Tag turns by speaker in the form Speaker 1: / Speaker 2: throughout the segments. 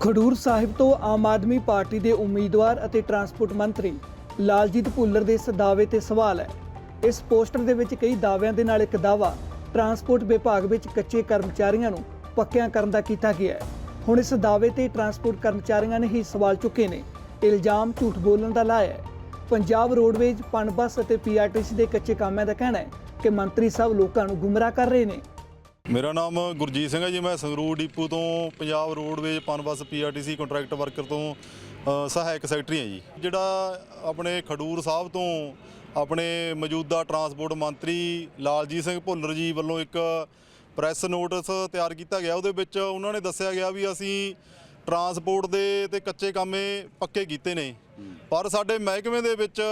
Speaker 1: ਖਡੂਰ ਸਾਹਿਬ ਤੋਂ ਆਮ ਆਦਮੀ ਪਾਰਟੀ ਦੇ ਉਮੀਦਵਾਰ ਅਤੇ ਟਰਾਂਸਪੋਰਟ ਮੰਤਰੀ ਲਾਲਜੀਤ ਭੁੱਲਰ ਦੇ ਇਸ ਦਾਅਵੇ ਤੇ ਸਵਾਲ ਹੈ। ਇਸ ਪੋਸਟਰ ਦੇ ਵਿੱਚ ਕਈ ਦਾਅਵਿਆਂ ਦੇ ਨਾਲ ਇੱਕ ਦਾਅਵਾ, ਟਰਾਂਸਪੋਰਟ ਵਿਭਾਗ ਵਿੱਚ ਕੱਚੇ ਕਰਮਚਾਰੀਆਂ ਨੂੰ ਪੱਕਿਆਂ ਕਰਨ ਦਾ ਕੀਤਾ ਗਿਆ ਹੈ। ਹੁਣ ਇਸ ਦਾਅਵੇ ਤੇ ਟਰਾਂਸਪੋਰਟ ਕਰਮਚਾਰੀਆਂ ਨੇ ਹੀ ਸਵਾਲ ਚੁੱਕੇ ਨੇ। ਇਲਜ਼ਾਮ ਝੂਠ ਬੋਲਣ ਦਾ ਲਾਇਆ ਹੈ। ਪੰਜਾਬ ਰੋਡਵੇਜ਼ ਪਨਬਸ ਅਤੇ ਪੀਆਰਟੀਸੀ ਦੇ ਕੱਚੇ ਕਾਮਿਆਂ ਦਾ ਕਹਿਣਾ ਹੈ ਕਿ ਮੰਤਰੀ ਸਾਹਿਬ ਲੋਕਾਂ ਨੂੰ ਗੁੰਮਰਾਹ ਕਰ ਰਹੇ ਨੇ।
Speaker 2: ਮੇਰਾ ਨਾਮ ਗੁਰਜੀਤ ਸਿੰਘ ਹੈ ਜੀ, ਮੈਂ ਸੰਗਰੂਰ ਡਿਪੂ ਤੋਂ Punjab roadways Punbus PRTC contract worker ਤੋਂ ਸਹਾਇਕ ਸੈਕਟਰੀ ਹਾਂ ਜੀ। ਜਿਹੜਾ ਆਪਣੇ ਖਡੂਰ ਸਾਹਿਬ ਤੋਂ ਆਪਣੇ ਮੌਜੂਦਾ ਟਰਾਂਸਪੋਰਟ ਮੰਤਰੀ ਲਾਲਜੀਤ ਸਿੰਘ ਭੁੱਲਰ ਜੀ ਵੱਲੋਂ ਇੱਕ ਪ੍ਰੈਸ ਨੋਟਿਸ ਤਿਆਰ ਕੀਤਾ ਗਿਆ। ਉਹਦੇ ਵਿੱਚ ਉਹਨਾਂ ਨੇ ਦੱਸਿਆ ਗਿਆ ਵੀ ਅਸੀਂ ਟਰਾਂਸਪੋਰਟ ਦੇ ਤੇ ਕੱਚੇ ਕਾਮੇ ਪੱਕੇ ਕੀਤੇ ਨੇ। ਪਰ ਸਾਡੇ ਮਹਿਕਮੇ ਦੇ ਵਿੱਚ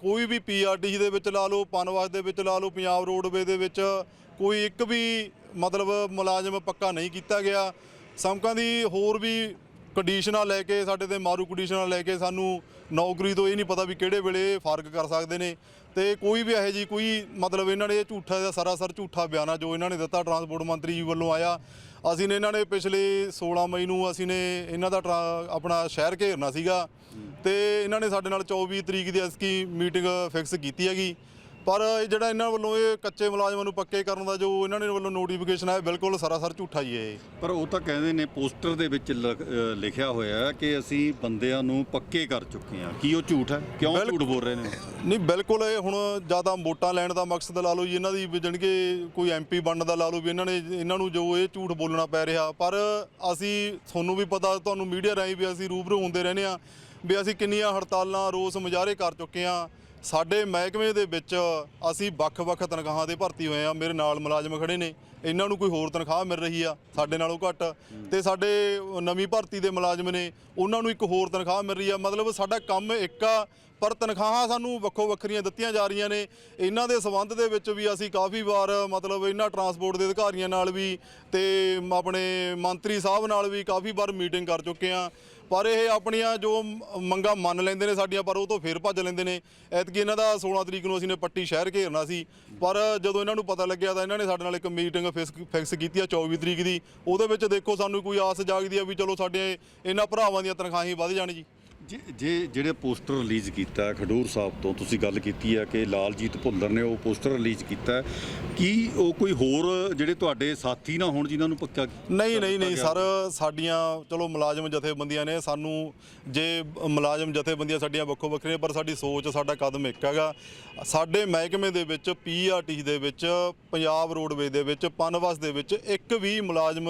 Speaker 2: ਕੋਈ ਵੀ ਪੀਆਰਟੀ ਦੇ ਵਿੱਚ ਲਾ ਲਓ ਪਨਵਾਸ ਦੇ ਵਿੱਚ ਲਾ ਲਓ, ਪੰਜਾਬ ਰੋਡਵੇ ਦੇ ਵਿੱਚ ਕੋਈ ਇੱਕ ਵੀ ਮਤਲਬ ਮੁਲਾਜ਼ਮ ਪੱਕਾ ਨਹੀਂ ਕੀਤਾ ਗਿਆ। ਸਮਕਾਂ ਦੀ ਹੋਰ ਵੀ ਕੰਡੀਸ਼ਨਾਂ ਲੈ ਕੇ, ਸਾਡੇ ਤੇ ਮਾਰੂ ਕੰਡੀਸ਼ਨਾਂ ਲੈ ਕੇ ਸਾਨੂੰ ਨੌਕਰੀ ਤੋਂ ਇਹ ਨਹੀਂ ਪਤਾ ਵੀ ਕਿਹੜੇ ਵੇਲੇ ਫ਼ਰਕ ਕਰ ਸਕਦੇ ਨੇ। ਤੇ ਕੋਈ ਵੀ ਇਹੋ ਜੀ ਕੋਈ ਮਤਲਬ ਇਹਨਾਂ ਨੇ ਇਹ ਝੂਠਾ ਦਾ ਸਰਾਸਰ ਝੂਠਾ ਬਿਆਨਾ ਜੋ ਇਹਨਾਂ ਨੇ ਦਿੱਤਾ ਟਰਾਂਸਪੋਰਟ ਮੰਤਰੀ ਜੀ ਵੱਲੋਂ ਆਇਆ। ਅਸੀਂ ਨੇ ਇਹਨਾਂ ਨੇ ਪਿਛਲੇ 16 ਮਈ ਨੂੰ ਅਸੀਂ ਨੇ ਇਹਨਾਂ ਦਾ ਟਰਾ- ਆਪਣਾ ਸ਼ਹਿਰ ਘੇਰਨਾ ਸੀਗਾ। ਤੇ ਇਹਨਾਂ ਨੇ ਸਾਡੇ ਨਾਲ 24 ਤਰੀਕ ਦੀ ਅਸਕੀ ਮੀਟਿੰਗ ਫਿਕਸ ਕੀਤੀ ਹੈਗੀ। ਪਰ ਇਹ ਜਿਹੜਾ ਇਹਨਾਂ ਵੱਲੋਂ ਇਹ ਕੱਚੇ ਮੁਲਾਜ਼ਮਾਂ ਨੂੰ ਪੱਕੇ ਕਰਨ ਦਾ ਜੋ ਇਹਨਾਂ ਨੇ ਵੱਲੋਂ ਨੋਟੀਫਿਕੇਸ਼ਨ ਆਇਆ ਬਿਲਕੁਲ ਸਰਾਸਰ ਝੂਠਾ ਹੀ ਹੈ ਇਹ।
Speaker 3: ਪਰ ਉਹ ਤਾਂ ਕਹਿੰਦੇ ਨੇ ਪੋਸਟਰ ਦੇ ਵਿੱਚ ਅ, ਲਿਖਿਆ ਹੋਇਆ ਹੈ ਕਿ ਅਸੀਂ ਬੰਦਿਆਂ ਨੂੰ ਪੱਕੇ ਕਰ ਚੁੱਕੇ ਹਾਂ। ਕੀ ਉਹ ਝੂਠ ਹੈ? ਕਿਉਂ
Speaker 2: ਬਿਲਕੁਲ।
Speaker 3: ਝੂਠ ਬੋਲ ਰਹੇ ਨੇ?
Speaker 2: ਨਹੀਂ ਬਿਲਕੁਲ ਇਹ ਹੁਣ ਜ਼ਿਆਦਾ ਵੋਟਾਂ ਲੈਣ ਦਾ ਮਕਸਦ ਲਾ ਲਓ ਜੀ ਇਹਨਾਂ ਦੀ ਜਾਣੀ ਕਿ ਕੋਈ ਐਮਪੀ ਬਣਨ ਦਾ ਲਾ ਲਓ ਵੀ ਇਹਨਾਂ ਨੇ ਇਹਨਾਂ ਨੂੰ ਜੋ ਇਹ ਝੂਠ ਬੋਲਣਾ ਪੈ ਰਿਹਾ। ਪਰ ਅਸੀਂ ਤੁਹਾਨੂੰ ਵੀ ਪਤਾ ਤੁਹਾਨੂੰ ਮੀਡੀਆ ਰਾਹੀਂ ਵੀ ਅਸੀਂ ਰੂਬਰੂ ਹੁੰਦੇ ਰਹਿੰਦੇ ਆ ਵੀ ਅਸੀਂ ਕਿੰਨੀਆਂ ਹੜਤਾਲਾਂ ਰੋਸ ਮੁਜ਼ਾਹਰੇ ਕਰ ਚੁੱਕੇ ਆ ਸਾਡੇ ਮਹਿਕਮੇ ਦੇ ਵਿੱਚ ਅਸੀਂ ਵੱਖ-ਵੱਖ ਤਨਖਾਹਾਂ ਦੇ ਭਰਤੀ ਹੋਏ ਆ ਮੇਰੇ ਨਾਲ ਮੁਲਾਜ਼ਮ ਖੜੇ ਨੇ। ਇਹਨਾਂ ਨੂੰ ਕੋਈ ਹੋਰ ਤਨਖਾਹ ਮਿਲ ਰਹੀ ਆ, ਸਾਡੇ ਨਾਲੋਂ ਘੱਟ। ਤੇ ਸਾਡੇ ਨਵੀਂ ਭਰਤੀ ਦੇ ਮੁਲਾਜ਼ਮ ਨੇ, ਉਹਨਾਂ ਨੂੰ ਇੱਕ ਹੋਰ ਤਨਖਾਹ ਮਿਲ ਰਹੀ ਆ। ਮਤਲਬ ਸਾਡਾ ਕੰਮ ਇੱਕ ਆ, ਪਰ ਤਨਖਾਹਾਂ ਸਾਨੂੰ ਵੱਖੋ ਵੱਖਰੀਆਂ ਦਿੱਤੀਆਂ ਜਾ ਰਹੀਆਂ ਨੇ। ਇਹਨਾਂ ਦੇ ਸਬੰਧ ਦੇ ਵਿੱਚ ਵੀ ਅਸੀਂ ਕਾਫੀ ਵਾਰ, ਮਤਲਬ ਇਹਨਾਂ ਟਰਾਂਸਪੋਰਟ ਦੇ ਅਧਿਕਾਰੀਆਂ ਨਾਲ ਵੀ ਤੇ ਆਪਣੇ ਮੰਤਰੀ ਸਾਹਿਬ ਨਾਲ ਵੀ ਕਾਫੀ ਵਾਰ ਮੀਟਿੰਗ ਕਰ ਚੁੱਕੇ ਆ ਪਰ ਇਹ ਆਪਣੀਆਂ ਜੋ ਮ- ਮੰਗਾਂ ਮੰਨ ਲੈਂਦੇ ਨੇ ਸਾਡੀਆਂ, ਪਰ ਉਹ ਤੋਂ ਫੇਰ ਭੱਜ ਲੈਂਦੇ ਨੇ। ਐਤਕੀ ਇਹਨਾਂ ਦਾ 16 ਤਰੀਕ ਨੂੰ ਅਸੀਂ ਨੇ ਪੱਟੀ ਸ਼ਹਿਰ ਘੇਰਨਾ ਸੀ। ਪਰ ਜਦੋਂ ਇਹਨਾਂ ਨੂੰ ਪਤਾ ਲੱਗਿਆ ਤਾਂ ਇਹਨਾਂ ਨੇ ਸਾਡੇ ਨਾਲ ਇੱਕ ਮੀਟਿੰਗ ਫਿਕਸ ਕੀਤੀ ਆ 24 ਤਰੀਕ ਦੀ। ਉਹਦੇ ਵਿੱਚ ਦੇਖੋ ਸਾਨੂੰ ਕੋਈ ਆਸ ਜਾਗਦੀ ਆ ਵੀ ਚਲੋ ਸਾਡੇ ਇਹਨਾਂ ਭਰਾਵਾਂ ਦੀਆਂ ਤਨਖਾਹਾਂ ਵਧ ਜਾਣ ਜੀ।
Speaker 3: ਜੇ ਜੇ ਜਿਹੜੇ ਪੋਸਟਰ ਰਿਲੀਜ਼ ਕੀਤਾ ਖਡੂਰ ਸਾਹਿਬ ਤੋਂ ਤੁਸੀਂ ਗੱਲ ਕੀਤੀ ਹੈ ਕਿ ਲਾਲਜੀਤ ਭੁੱਲਰ ਨੇ ਉਹ ਪੋਸਟਰ ਰਿਲੀਜ਼ ਕੀਤਾ ਕੀ ਉਹ ਕੋਈ ਹੋਰ ਜਿਹੜੇ ਤੁਹਾਡੇ ਸਾਥੀ ਨਾ ਹੋਣ ਜਿਨ੍ਹਾਂ ਨੂੰ ਪੱਕਾ
Speaker 2: ਨਹੀਂ ਨਹੀਂ ਨਹੀਂ ਸਰ ਸਾਡੀਆਂ ਚਲੋ ਮੁਲਾਜ਼ਮ ਜਥੇਬੰਦੀਆਂ ਨੇ ਸਾਨੂੰ ਜੇ ਮੁਲਾਜ਼ਮ ਜਥੇਬੰਦੀਆਂ ਸਾਡੀਆਂ ਵੱਖੋ ਵੱਖਰੀਆਂ ਪਰ ਸਾਡੀ ਸੋਚ ਸਾਡਾ ਕਦਮ ਇੱਕ ਹੈਗਾ। ਸਾਡੇ ਮਹਿਕਮੇ ਦੇ ਵਿੱਚ ਪੀਆਰਟੀ ਦੇ ਵਿੱਚ ਪੰਜਾਬ ਰੋਡਵੇਜ਼ ਦੇ ਵਿੱਚ ਪਨਬਸ ਦੇ ਵਿੱਚ ਇੱਕ ਵੀ ਮੁਲਾਜ਼ਮ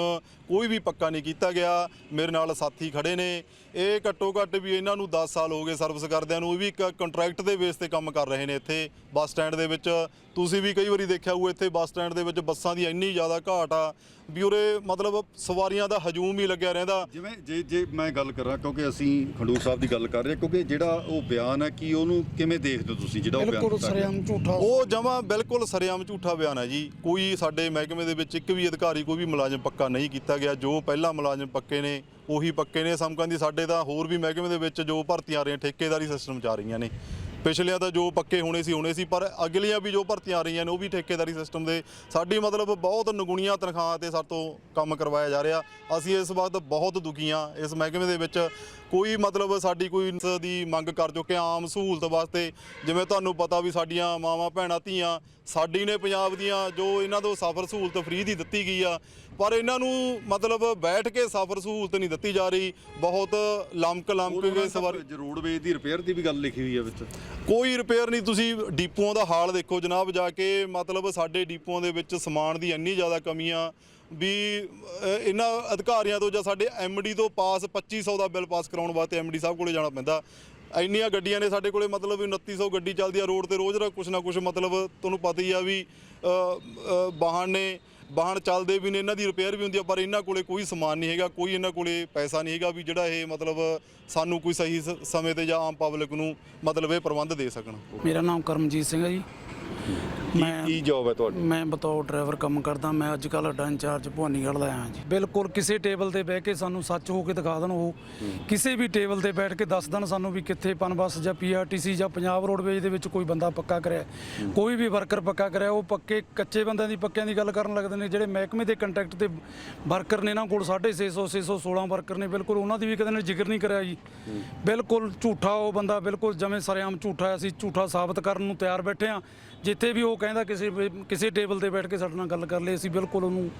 Speaker 2: ਕੋਈ ਵੀ ਪੱਕਾ ਨਹੀਂ ਕੀਤਾ ਗਿਆ। ਮੇਰੇ ਨਾਲ ਸਾਥੀ ਖੜੇ ਨੇ। ਇਹ ਘੱਟੋ ਘੱਟ ਵੀ ਇਹਨਾਂ ਨੂੰ 10 ਸਾਲ ਹੋ ਗਏ ਸਰਵਿਸ ਕਰਦਿਆਂ ਨੂੰ। ਇਹ ਵੀ ਇੱਕ ਕੰਟਰੈਕਟ ਦੇ ਬੇਸ ਤੇ ਕੰਮ ਕਰ ਰਹੇ ਨੇ ਇੱਥੇ ਬੱਸ ਸਟੈਂਡ ਦੇ ਵਿੱਚ। ਤੁਸੀਂ ਵੀ ਕਈ ਵਾਰੀ ਦੇਖਿਆ ਹੋਊ ਇੱਥੇ ਬੱਸ ਸਟੈਂਡ ਦੇ ਵਿੱਚ ਬੱਸਾਂ ਦੀ ਇੰਨੀ ਜ਼ਿਆਦਾ ਘਾਟ ਆ ਵੀ ਉਰੇ ਮਤਲਬ ਸਵਾਰੀਆਂ ਦਾ ਹਜੂਮ ਹੀ ਲੱਗਿਆ ਰਹਿੰਦਾ।
Speaker 3: ਜਿਵੇਂ ਜੇ ਜੇ ਮੈਂ ਗੱਲ ਕਰਾਂ ਕਿਉਂਕਿ ਅਸੀਂ ਖਡੂਰ ਸਾਹਿਬ ਦੀ ਗੱਲ ਕਰ ਰਹੇ ਹਾਂ, ਕਿਉਂਕਿ ਜਿਹੜਾ ਉਹ ਬਿਆਨ ਹੈ ਕਿ ਉਹਨੂੰ ਕਿਵੇਂ ਦੇਖਦੇ ਹੋ ਤੁਸੀਂ ਜਿਹੜਾ ਉਹ ਬਿਆਨ
Speaker 4: ਬਿਲਕੁਲ
Speaker 3: ਦਿੱਤਾ ਗਿਆ?
Speaker 4: ਸਰਿਆਮ ਝੂਠਾ।
Speaker 2: ਉਹ ਜਮਾ ਬਿਲਕੁਲ ਸਰਿਆਮ ਝੂਠਾ ਬਿਆਨ ਹੈ ਜੀ। ਕੋਈ ਸਾਡੇ ਮਹਿਕਮੇ ਦੇ ਵਿੱਚ ਇੱਕ ਵੀ ਅਧਿਕਾਰੀ ਕੋਈ ਵੀ ਮੁਲਾਜ਼ਮ ਪੱਕਾ ਨਹੀਂ ਕੀਤਾ ਗਿਆ। ਜੋ ਪਹਿਲਾਂ ਮੁਲਾਜ਼ਮ ਪੱਕੇ ਨੇ ਉਹੀ ਪੱਕੇ ਨੇ। ਸਮਕਾਂ ਦੀ ਸਾਡੇ ਤਾਂ ਹੋਰ ਵੀ ਮਹਿਕਮੇ ਦੇ ਵਿੱਚ ਜੋ ਭਰਤੀਆਂ ਆ ਰਹੀਆਂ ਠੇਕੇਦਾਰੀ ਸਿਸਟਮ ਚ ਆ ਰਹੀਆਂ ਨੇ। ਪਿਛਲਿਆਂ ਤਾਂ ਜੋ ਪੱਕੇ ਹੋਣੇ ਸੀ ਹੋਣੇ ਸੀ ਪਰ ਅਗਲੀਆਂ ਵੀ ਜੋ ਭਰਤੀਆਂ ਆ ਰਹੀਆਂ ਨੇ ਉਹ ਵੀ ਠੇਕੇਦਾਰੀ ਸਿਸਟਮ ਦੇ ਸਾਡੀ ਮਤਲਬ ਬਹੁਤ ਨਗੁਣੀਆਂ ਤਨਖਾਹਾਂ ਤੇ ਸਾਡੇ ਤੋਂ ਕੰਮ ਕਰਵਾਇਆ ਜਾ ਰਿਹਾ। ਅਸੀਂ ਇਸ ਵਕਤ ਬਹੁਤ ਦੁਖੀ ਹਾਂ। ਇਸ ਮਹਿਕਮੇ ਦੇ ਵਿੱਚ ਕੋਈ ਮਤਲਬ ਸਾਡੀ ਕੋਈ ਦੀ ਮੰਗ ਕਰ ਚੁੱਕੇ ਆਮ ਸਹੂਲਤ ਵਾਸਤੇ। ਜਿਵੇਂ ਤੁਹਾਨੂੰ ਪਤਾ ਵੀ ਸਾਡੀਆਂ ਮਾਵਾਂ ਭੈਣਾਂ ਧੀਆਂ ਸਾਡੀ ਨੇ ਪੰਜਾਬ ਦੀਆਂ ਜੋ ਇਹਨਾਂ ਤੋਂ ਸਫ਼ਰ ਸਹੂਲਤ ਫ੍ਰੀ ਦੀ ਦਿੱਤੀ ਗਈ ਆ ਪਰ ਇਹਨਾਂ ਨੂੰ ਮਤਲਬ ਬੈਠ ਕੇ ਸਫ਼ਰ ਸਹੂਲਤ ਨਹੀਂ ਦਿੱਤੀ ਜਾ ਰਹੀ। ਬਹੁਤ ਲੰਮਕ ਲੰਮਕ ਕੇ ਸਵਾਰੀ
Speaker 3: ਰੋਡਵੇਜ਼ ਦੀ ਰਿਪੇਅਰ ਦੀ ਵੀ ਗੱਲ ਲਿਖੀ ਹੋਈ ਹੈ ਵਿੱਚ।
Speaker 2: ਕੋਈ ਰਿਪੇਅਰ ਨਹੀਂ, ਤੁਸੀਂ ਡੀਪੂਆਂ ਦਾ ਹਾਲ ਦੇਖੋ ਜਨਾਬ, ਜਾ ਕੇ ਮਤਲਬ ਸਾਡੇ ਡੀਪੂਆਂ ਦੇ ਵਿੱਚ ਸਮਾਨ ਦੀ ਇੰਨੀ ਜ਼ਿਆਦਾ ਕਮੀ ਆ ਵੀ ਇਹਨਾਂ ਅਧਿਕਾਰੀਆਂ ਤੋਂ ਜਾਂ ਸਾਡੇ ਐਮਡੀ ਤੋਂ ਪਾਸ 2500 ਦਾ ਬਿੱਲ ਪਾਸ ਕਰਾਉਣ ਵਾਸਤੇ ਐਮਡੀ ਸਾਹਿਬ ਕੋਲੇ ਜਾਣਾ ਪੈਂਦਾ। ਇੰਨੀਆਂ ਗੱਡੀਆਂ ਨੇ ਸਾਡੇ ਕੋਲੇ, ਮਤਲਬ ਵੀ 2900 ਗੱਡੀ ਚੱਲਦੀ ਆ ਰੋਡ ਤੇ, ਰੋਜ਼ ਦਾ ਕੁਛ ਨਾ ਕੁਛ ਮਤਲਬ ਤੁਹਾਨੂੰ ਪਤਾ ਹੀ ਆ ਵੀ ਵਾਹਨ ਨੇ ਵਾਹਨ ਚੱਲਦੇ ਵੀ ਨੇ, ਇਹਨਾਂ ਦੀ ਰਿਪੇਅਰ ਵੀ ਹੁੰਦੀ ਆ, ਪਰ ਇਹਨਾਂ ਕੋਲੇ ਕੋਈ ਸਮਾਨ ਨਹੀਂ ਹੈਗਾ, ਕੋਈ ਇਹਨਾਂ ਕੋਲੇ ਪੈਸਾ ਨਹੀਂ ਹੈਗਾ ਵੀ ਜਿਹੜਾ ਇਹ ਮਤਲਬ ਸਾਨੂੰ ਕੋਈ ਸਹੀ ਸ- ਸਮੇਂ ਤੇ ਜਾਂ ਆਮ ਪਬਲਿਕ ਨੂੰ ਮਤਲਬ ਇਹ ਪ੍ਰਬੰਧ ਦੇ ਸਕਣ।
Speaker 4: ਮੇਰਾ ਨਾਮ ਕਰਮਜੀਤ ਸਿੰਘ ਹੈ ਜੀ। ਮੈਂ
Speaker 3: ਕੀ ਜੌਬ ਹੈ ਤੁਹਾਡੀ?
Speaker 4: ਮੈਂ ਬਤੌਰ ਡਰਾਈਵਰ ਕੰਮ ਕਰਦਾ ਮੈਂ ਅੱਜ ਕੱਲ੍ਹ ਅੱਡਾ ਇੰਚਾਰਜ ਭਵਾਨੀਗੜ੍ਹ ਦਾ ਆਇਆ ਜੀ। ਬਿਲਕੁਲ ਕਿਸੇ ਟੇਬਲ ਤੇ ਬਹਿ ਕੇ ਸਾਨੂੰ ਸੱਚ ਹੋ ਕੇ ਦਿਖਾ ਦੇਣ ਉਹ। ਕਿਸੇ ਵੀ ਟੇਬਲ ਤੇ ਬੈਠ ਕੇ ਦੱਸ ਦੇਣ ਸਾਨੂੰ ਵੀ ਕਿੱਥੇ ਪਨਬਸ ਜਾਂ ਪੀਆਰਟੀਸੀ ਜਾਂ ਪੰਜਾਬ ਰੋਡਵੇਜ ਦੇ ਵਿੱਚ ਕੋਈ ਬੰਦਾ ਪੱਕਾ ਕਰਿਆ। ਕੋਈ ਵੀ ਵਰਕਰ ਪੱਕਾ ਕਰਿਆ ਉਹ ਪੱਕੇ ਕੱਚੇ ਬੰਦਿਆਂ ਦੀ ਪੱਕਿਆਂ ਦੀ ਗੱਲ ਕਰਨ ਲੱਗਦੇ ਨੇ ਜਿਹੜੇ ਮਹਿਕਮੇ ਦੇ ਕੰਟਰੈਕਟ ਤੇ ਵਰਕਰ ਨੇ ਇਹਨਾਂ ਕੋਲ 650 616 ਵਰਕਰ ਨੇ ਬਿਲਕੁਲ ਉਹਨਾਂ ਦੀ ਵੀ ਕਦੇ ਨੇ ਜ਼ਿਕਰ ਨਹੀਂ ਕਰਿਆ ਜੀ। ਬਿਲਕੁਲ ਝੂਠਾ ਉਹ ਬੰਦਾ ਬਿਲਕੁਲ ਜਵੇਂ ਸਰੇਆਮ ਝੂਠਾ ਹੈ। ਅਸੀਂ ਝੂਠਾ ਸਾਬਤ ਕਰਨ ਨੂੰ ਤਿਆਰ ਬੈਠੇ ਆ ਜਿੱਥੇ ਵੀ ਉਹ ਕਹਿੰਦਾ ਕਿਸੇ ਵੀ- ਕਿਸੇ ਟੇਬਲ ਤੇ ਬੈਠ ਕੇ ਸਾਡੇ ਨਾਲ ਗੱਲ ਕਰ ਲਈ ਅਸੀਂ ਬਿਲਕੁਲ ਉਹਨੂੰ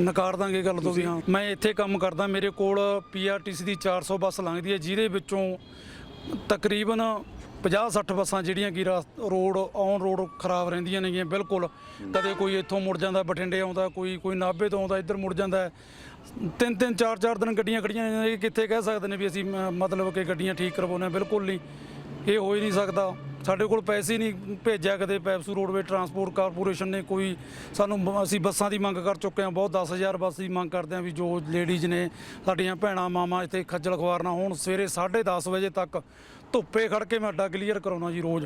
Speaker 4: ਨਕਾਰ ਦਾਂਗੇ ਗੱਲ ਤੋਂ ਵੀ ਹਾਂ। ਮੈਂ ਇੱਥੇ ਕੰਮ ਕਰਦਾ ਮੇਰੇ ਕੋਲ ਪੀਆਰਟੀਸੀ ਦੀ 400 ਬੱਸ ਲੰਘਦੀ ਹੈ ਜਿਹਦੇ ਵਿੱਚੋਂ ਤਕਰੀਬਨ 50-60 ਬੱਸਾਂ ਜਿਹੜੀਆਂ ਕਿ ਰਾਸ- ਰੋਡ ਔਨ ਰੋਡ ਖਰਾਬ ਰਹਿੰਦੀਆਂ ਨੇਗੀਆਂ ਬਿਲਕੁਲ। ਕਦੇ ਕੋਈ ਇੱਥੋਂ ਮੁੜ ਜਾਂਦਾ ਬਠਿੰਡੇ ਆਉਂਦਾ ਕੋਈ ਕੋਈ ਨਾਭੇ ਤੋਂ ਆਉਂਦਾ ਇੱਧਰ ਮੁੜ ਜਾਂਦਾ। ਹੈ। ਤਿੰਨ ਤਿੰਨ ਚਾਰ ਚਾਰ ਦਿਨ ਗੱਡੀਆਂ ਖੜੀਆਂ ਨੇ ਇਹ ਕਿੱਥੇ ਕਹਿ ਸਕਦੇ ਨੇ ਵੀ ਅਸੀਂ ਮ- ਮਤਲਬ ਕਿ ਗੱਡੀਆਂ ਠੀਕ ਕਰਵਾਉਂਦੇ ਹਾਂ ਬਿਲਕੁਲ ਨਹੀਂ। ਇਹ ਹੋ ਹੀ ਨਹੀਂ ਸਕਦਾ। ਸਾਡੇ ਕੋਲ ਪੈਸੇ ਨਹੀਂ ਭੇਜਿਆ ਕਦੇ, ਪੈਪਸੂ ਰੋਡਵੇ ਟਰਾਂਸਪੋਰਟ ਕਾਰਪੋਰੇਸ਼ਨ ਨੇ ਕੋਈ ਸਾਨੂੰ ਬ- ਅਸੀਂ ਬੱਸਾਂ ਦੀ ਮੰਗ ਕਰ ਚੁੱਕੇ ਹਾਂ, ਬਹੁਤ 10000 ਬੱਸ ਦੀ ਮੰਗ ਕਰਦੇ ਹਾਂ ਵੀ ਜੋ ਲੇਡੀਜ਼ ਨੇ ਸਾਡੀਆਂ ਭੈਣਾਂ ਮਾਵਾਂ ਇੱਥੇ ਖੱਜਲ ਖਵਾਰ ਨਾ ਹੋਣ, ਸਵੇਰੇ 10:30 ਵਜੇ ਤੱਕ ਧੁੱਪੇ ਖੜ ਕੇ ਮੈਂ ਅੱਡਾ ਕਲੀਅਰ ਕਰਾਉਣਾ ਜੀ ਰੋਜ਼।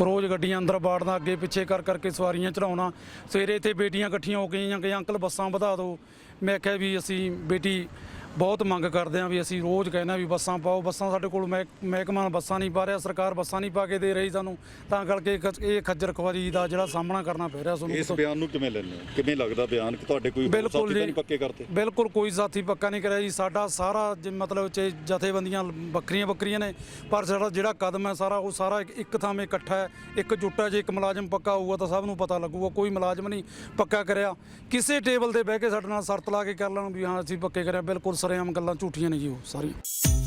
Speaker 4: ਰੋਜ਼ ਗੱਡੀਆਂ ਅੰਦਰ ਬਾੜਨਾ, ਅੱਗੇ ਪਿੱਛੇ ਕਰ ਕਰਕੇ ਸਵਾਰੀਆਂ ਚੜਾਉਣਾ ਸਵੇਰੇ ਇੱਥੇ ਬੇਟੀਆਂ ਇਕੱਠੀਆਂ ਹੋ ਗਈਆਂ ਕਿ ਅੰਕਲ, ਬੱਸਾਂ ਵਧਾ ਦਿਓ। ਮੈਂ ਕਿਹਾ ਵੀ ਅਸੀਂ ਬੇਟੀ ਬਹੁਤ ਮੰਗ ਕਰਦੇ ਹਾਂ ਵੀ ਅਸੀਂ ਰੋਜ਼ ਕਹਿੰਦੇ ਵੀ ਬੱਸਾਂ ਪਾਓ ਬੱਸਾਂ ਸਾਡੇ ਕੋਲ ਮਹਿਕ- ਮਹਿਕਮਾ ਬੱਸਾਂ ਨਹੀਂ ਪਾ ਰਿਹਾ ਸਰਕਾਰ ਬੱਸਾਂ ਨਹੀਂ ਪਾ ਕੇ ਦੇ ਰਹੀ ਸਾਨੂੰ ਤਾਂ ਕਰਕੇ ਇਹ ਖੱਜਰ ਖਵਾਰੀ ਦਾ ਜਿਹੜਾ ਸਾਹਮਣਾ ਕਰਨਾ ਪੈ ਰਿਹਾ
Speaker 3: ਇਸ
Speaker 4: ਸਾਨੂੰ
Speaker 3: ਬਿਆਨ ਨੂੰ ਕਿਵੇਂ ਲੈਂਦੇ ਹੋ? ਕਿਵੇਂ ਲੱਗਦਾ ਬਿਆਨ ਕਿ ਤੁਹਾਡੇ ਕੋਈ ਸਾਥੀ ਤਾਂ ਨਹੀਂ ਪੱਕੇ ਕਰਤੇ
Speaker 4: ਬਿਲਕੁਲ ਕੋਈ ਸਾਥੀ ਪੱਕਾ ਨਹੀਂ ਕਰਿਆ ਜੀ। ਸਾਡਾ ਸਾਰਾ ਮਤਲਬ ਚ ਜਥੇਬੰਦੀਆਂ ਵੱਖਰੀਆਂ ਵੱਖਰੀਆਂ ਨੇ ਪਰ ਸਾਡਾ ਜਿਹੜਾ ਕਦਮ ਹੈ ਸਾਰਾ ਉਹ ਸਾਰਾ ਇੱਕ- ਥਾਂ ਇਕੱਠਾ ਹੈ ਇੱਕ ਜੁੱਟਾ ਜੇ ਇੱਕ ਮੁਲਾਜ਼ਮ ਪੱਕਾ ਹੋਊਗਾ ਤਾਂ ਸਭ ਨੂੰ ਪਤਾ ਲੱਗੂਗਾ ਕੋਈ ਮੁਲਾਜ਼ਮ ਨਹੀਂ ਪੱਕਾ ਕਰਿਆ। ਕਿਸੇ ਟੇਬਲ ਤੇ ਬਹਿ ਕੇ ਸਾਡੇ ਨਾਲ ਸ਼ਰਤ ਲਾ ਕੇ ਕਰ ਲੈਣ ਵੀ ਹਾਂ ਅਸੀਂ ਪੱਕੇ ਕਰਿਆ। ਬਿਲਕੁਲ ਸਰੇਆਮ ਗੱਲਾਂ ਝੂਠੀਆਂ ਨੇ ਜੀ ਉਹ ਸਾਰੀਆਂ।